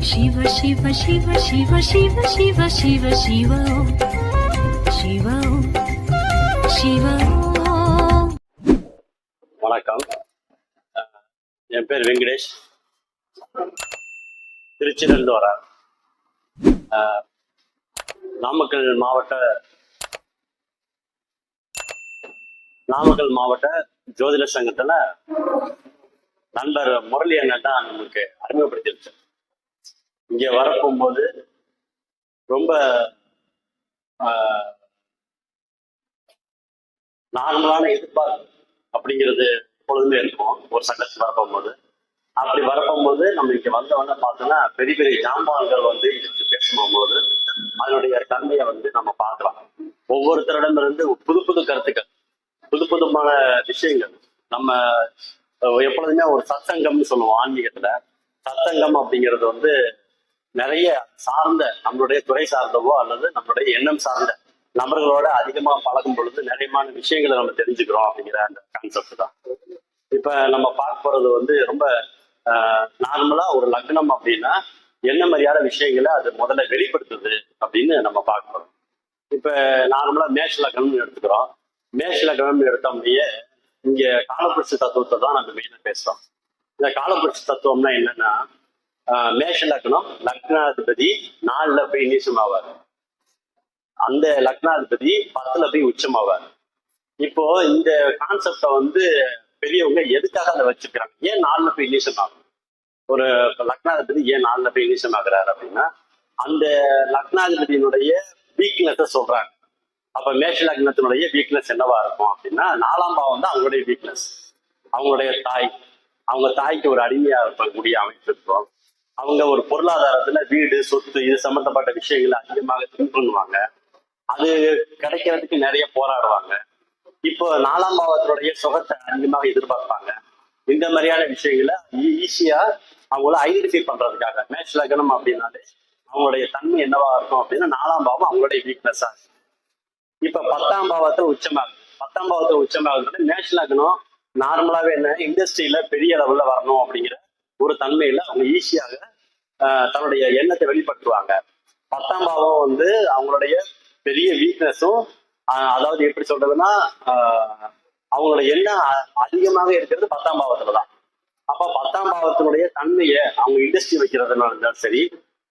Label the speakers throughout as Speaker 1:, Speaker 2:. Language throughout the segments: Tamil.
Speaker 1: Shiva, Shiva, Shiva, Shiva, Shiva, Shiva, Shiva, Shiva, Shiva, Shiva.
Speaker 2: வணக்கம். என் பேர் வெங்கடேஷ். திருச்சியிலிருந்து வரேன் நாமக்கல் மாவட்ட நாமக்கல் மாவட்ட ஜோதிட சங்கத்தில் நண்பர் முரளி அண்ணன் தான் நமக்கு அறிமுகப்படுத்திருச்சு இங்க வரப்போகும்போது ரொம்ப நார்மலான எதிர்பார்ப்பு அப்படிங்கிறது எப்பொழுதுமே இருக்கும். ஒரு சங்கத்துக்கு வரப்போகும்போது. அப்படி வரப்போகும்போது நம்ம இங்க வந்தவொடனே உடனே பார்த்தோம்னா பெரிய பெரிய ஜாம்பான்கள் வந்து இதுக்கு பேசும்போது அதனுடைய தன்மையை வந்து நம்ம பார்க்கலாம். ஒவ்வொருத்தரிடமிருந்து புது புது கருத்துக்கள் புது புதுமான விஷயங்கள். நம்ம எப்பொழுதுமே ஒரு சத்தங்கம்னு சொல்லுவோம் ஆன்மீகத்துல. சத்தங்கம் அப்படிங்கிறது வந்து நிறைய சார்ந்த நம்மளுடைய துறை சார்ந்தவோ அல்லது நம்மளுடைய எண்ணம் சார்ந்த நபர்களோட அதிகமா பழகும் பொழுது நிறையமான விஷயங்களை நம்ம தெரிஞ்சுக்கிறோம் அப்படிங்கிற அந்த கான்செப்ட் தான். இப்ப நம்ம பார்க்க போறது வந்து ரொம்ப நார்மலா ஒரு லக்னம் அப்படின்னா என்ன மாதிரியான விஷயங்களை அது முதல்ல வெளிப்படுத்துது அப்படின்னு நம்ம பார்க்க போறோம். இப்ப நார்மலா மேஷ லக்னம்னு எடுத்துக்கிறோம். மேஷ லக்னம்னு எடுத்தோம்னே இங்க காலபுருஷ தத்துவத்தை தான் நம்ம மெயினா பேசுறோம். இந்த காலபுருஷ தத்துவம்னா என்னன்னா மேஷ லக்னம் லக்னாதிபதி நாலுல போய் நீசமாவார் அந்த லக்னாதிபதி பத்துல போய் உச்சமாவார். இப்போ இந்த கான்செப்டை வந்து பெரியவங்க எதுக்காக அதை வச்சுக்கிறாங்க ஏன் நாலுல போய் நீசமாகும் ஒரு லக்னாதிபதி ஏன் நாலுல போய் நீசம் ஆகுறாரு அப்படின்னா அந்த லக்னாதிபதியினுடைய வீக்னஸை சொல்றாங்க. அப்ப மேஷ லக்னத்தினுடைய வீக்னஸ் என்னவா இருக்கும் அப்படின்னா நாலாம் பாவம் தான் அவங்களுடைய வீக்னஸ் அவங்களுடைய தாய். அவங்க தாய்க்கு ஒரு அடிமையா இருக்கக்கூடிய அமைப்பு இருக்கும். அவங்க ஒரு பொருளாதாரத்துல வீடு சொத்து இது சம்பந்தப்பட்ட விஷயங்களை அதிகமாக திங்க் பண்ணுவாங்க. அது கிடைக்கிறதுக்கு நிறைய போராடுவாங்க. இப்போ நாலாம் பாவத்தினுடைய சுகத்தை அதிகமாக எதிர்பார்ப்பாங்க. இந்த மாதிரியான விஷயங்களை ஈஸியா அவங்கள ஐடென்டிஃபை பண்றதுக்காக மேட்ச் லக்னம் அப்படின்னாலே அவங்களுடைய தன்மை என்னவா இருக்கும் அப்படின்னா நாலாம் பாவம் அவங்களுடைய வீக்னஸா இருக்கும் இப்ப பத்தாம் பாவத்தை உச்சமாகுது பத்தாம் பாவத்துல உச்சமாகுது மேட்ச் லக்னம் நார்மலாவே என்ன இண்டஸ்ட்ரியில பெரிய லெவல்ல வரணும் அப்படிங்கிற ஒரு தன்மையில அவங்க ஈஸியாக ஆஹ், தன்னுடைய எண்ணத்தை வெளிப்படுத்துவாங்க. பத்தாம் பாவம் வந்து அவங்களுடைய பெரிய வீக்னஸும் அதாவது எப்படி சொல்றதுன்னா அவங்களோட எண்ணம் அ- அதிகமாக இருக்கிறது பத்தாம் பாவத்துல தான். அப்ப பத்தாம் பாவத்தினுடைய தன்மையை அவங்க இண்டஸ்ட்ரி வைக்கிறதுனால இருந்தாலும் சரி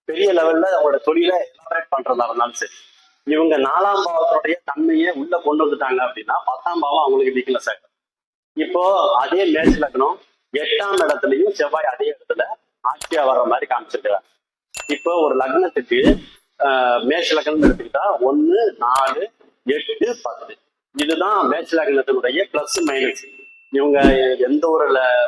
Speaker 2: பெரிய லெவல்ல அவங்களோட தொழிலை எலாபரேட் பண்றதா இருந்தாலும் சரி இவங்க நாலாம் பாவத்தினுடைய தன்மையை உள்ள கொண்டு வந்துட்டாங்க அப்படின்னா பத்தாம் பாவம் அவங்களுக்கு வீக்னஸ் ஆகும் இப்போ அதே மேட்ச் லக்னம் எட்டாம் இடத்துலயும் செவ்வாய் அதே இடத்துல ஆட்சியா வர்ற மாதிரி காமிச்சிருக்கிறார். இப்போ ஒரு லக்னத்துக்கு மேஷ லக்னம் எடுத்துக்கிட்டா ஒன்னு நாலு எட்டு பத்து. இதுதான் மேஷ லக்னத்தினுடைய பிளஸ் மைனஸ் இவங்க எந்த ஒரு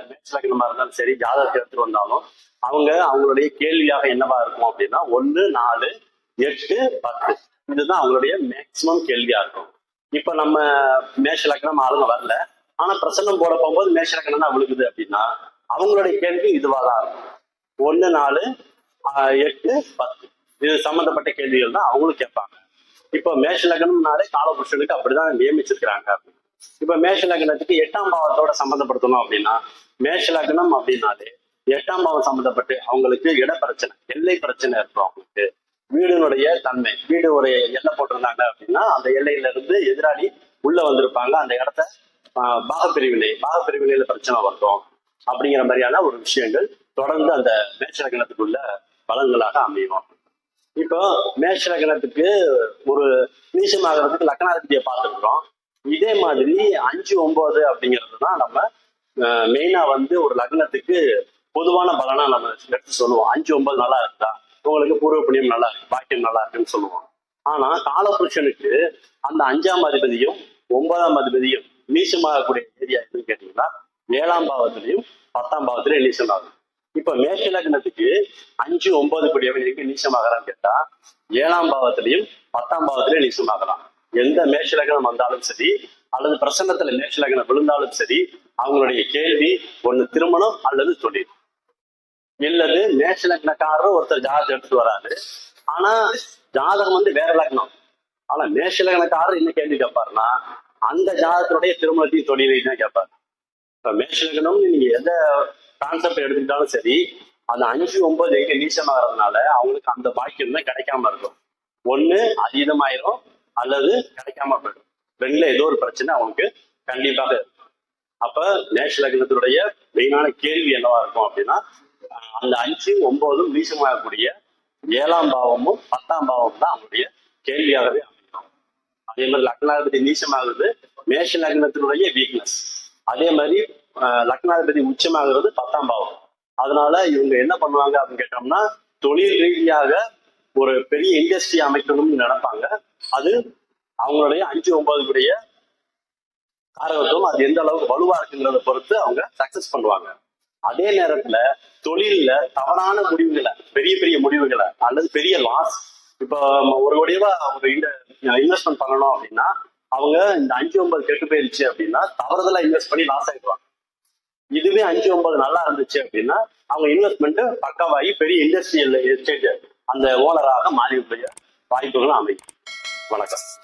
Speaker 2: மேஷ லக்னமா இருந்தாலும் சரி ஜாதகத்தை எடுத்துட்டு வந்தாலும் அவங்க அவங்களுடைய கேள்வியாக என்னவா இருக்கும் அப்படின்னா ஒன்னு நாலு எட்டு பத்து. இதுதான் அவங்களுடைய மேக்சிமம் கேள்வியா இருக்கும். இப்ப நம்ம மேஷ லக்னம் ஆளுங்க வரல. ஆனா பிரசன்னம் போட போகும்போது மேஷ விழுகுது அப்படின்னா அவங்களுடைய கேள்வி இதுவாதான் இருக்கும். ஒன்னு நாலு எட்டு பத்து. இது சம்பந்தப்பட்ட கேள்விகள் தான் அவங்களும் கேட்பாங்க. இப்போ மேஷ லக்னம்னாலே காலபுருஷனுக்கு அப்படிதான் நியமிச்சிருக்கிறாங்க இப்ப மேஷ லக்னத்துக்கு எட்டாம் பாவத்தோட சம்மந்தப்படுத்தணும் அப்படின்னா மேஷ லக்னம் அப்படின்னாலே எட்டாம் பாவம் சம்மந்தப்பட்டு அவங்களுக்கு இட பிரச்சனை எல்லை பிரச்சனை இருக்கும் அவங்களுக்கு. வீடுனுடைய தன்மை வீடு ஒரு எல்லை போட்டிருந்தாங்க அப்படின்னா அந்த எல்லையில இருந்து எதிராளி உள்ள வந்திருப்பாங்க. அந்த இடத்த பாகப்பிரிவினை பாகப்பிரிவினையில பிரச்சனை வரும் அப்படிங்கிற மாதிரியான ஒரு விஷயங்கள் தொடர்ந்து அந்த மேஷரகணத்துக்குள்ள பலன்களாக அமையும். இப்போ மேஷரகணத்துக்கு ஒரு நீசமாகிறதுக்கு லக்னாதிபதியை பார்த்துருக்குறோம். இதே மாதிரி அஞ்சு ஒன்பது அப்படிங்கிறது தான் நம்ம மெயினா வந்து ஒரு லக்னத்துக்கு பொதுவான பலனா நம்ம எடுத்து சொல்லுவோம். அஞ்சு ஒன்பது நல்லா இருக்கா? உங்களுக்கு பூர்வ புண்ணியம் நல்லா இருக்கு பாக்கியம் நல்லா இருக்குன்னு சொல்லுவோம். ஆனா காலபுருஷனுக்கு அந்த அஞ்சாம் அதிபதியும் ஒன்பதாம் அதிபதியும் நீசமாகக்கூடிய ஏரியா எதுன்னு கேட்டீங்கன்னா ஏழாம் பாவத்திலையும் பத்தாம் பாவத்திலையும் நீசமாகும் இப்ப மேஷ லக்னத்துக்கு அஞ்சு ஒன்பது கூடியவன் எங்க நீசமாகறான்னு கேட்டா ஏழாம் பாவத்திலையும் பத்தாம் பாவத்திலையும் நீசமாகலாம் எந்த மேஷ லக்னம் வந்தாலும் சரி அல்லது பிரசன்னத்துல மேஷ லக்னம் விழுந்தாலும் சரி அவங்களுடைய கேள்வி ஒண்ணு திருமணம் அல்லது தொழில். இல்லது மேஷ லக்னக்காரர் ஒருத்தர் ஜாதகம் எடுத்து வராரு. ஆனா ஜாதகம் வந்து வேற லக்னம். ஆனா மேஷ லக்னக்காரர் என்ன கேள்வி கேட்பாருன்னா அந்த ஜாதகத்தினுடைய திருமணத்தையும் தொழிலையும் தான் கேட்பாரு இப்ப மேஷலகினம்னு நீங்க எந்த கான்செப்ட் எடுத்துக்கிட்டாலும் சரி அந்த அஞ்சு ஒன்பது எங்க நீச்சமாகறதுனால அவங்களுக்கு அந்த பாக்கியமே கிடைக்காம இருக்கும். ஒண்ணு அதீதமாயிரும் அல்லது கிடைக்காம போயிடும். ரெண்டுல ஏதோ ஒரு பிரச்சனை அவங்களுக்கு கண்டிப்பாக இருக்கும். அப்ப மேஷ லக்னத்தினுடைய மெயினான கேள்வி என்னவா இருக்கும் அப்படின்னா அந்த அஞ்சு ஒன்பதும் நீச்சமாகக்கூடிய ஏழாம் பாவமும் பத்தாம் பாவமும் தான் அவங்களுடைய கேள்வியாகவே அதே மாதிரி லக்னாதிபதி நீச்சமாகிறது மேஷ லக்னத்தினுடைய வீக்னஸ் அதே மாதிரி லக்னாதிபதி உச்சமாகிறது பத்தாம் பாவம். அதனால இவங்க என்ன பண்ணுவாங்க அப்படின்னு கேட்டோம்னா தொழில் ரீதியாக ஒரு பெரிய இண்டஸ்ட்ரி அமைக்கணும்னு நினைப்பாங்க. அது அவங்களுடைய அஞ்சு ஒன்பதுக்குடைய காரகத்துவம் அது எந்த அளவுக்கு வலுவா இருக்குங்கிறத பொறுத்து அவங்க சக்சஸ் பண்ணுவாங்க. அதே நேரத்துல தொழில்ல தவறான முடிவுகளை பெரிய பெரிய முடிவுகளை அல்லது பெரிய லாஸ் இப்போ ஒரு கோடியவா அவங்க இன்வெஸ்ட்மெண்ட் பண்ணணும் அப்படின்னா அவங்க இந்த அஞ்சு ஒன்பது கெட்டு போயிருச்சு அப்படின்னா தவறுதலா இன்வெஸ்ட் பண்ணி லாஸ் ஆயிடுவாங்க. இதுவே அஞ்சு ஒன்பது நல்லா இருந்துச்சு அப்படின்னா அவங்க இன்வெஸ்ட்மெண்ட் பக்கவாகி பெரிய இண்டஸ்ட்ரியல் எஸ்டேட் அந்த ஓனராக மாறக்கூடிய வாய்ப்புகளும் அமையும். வணக்கம்.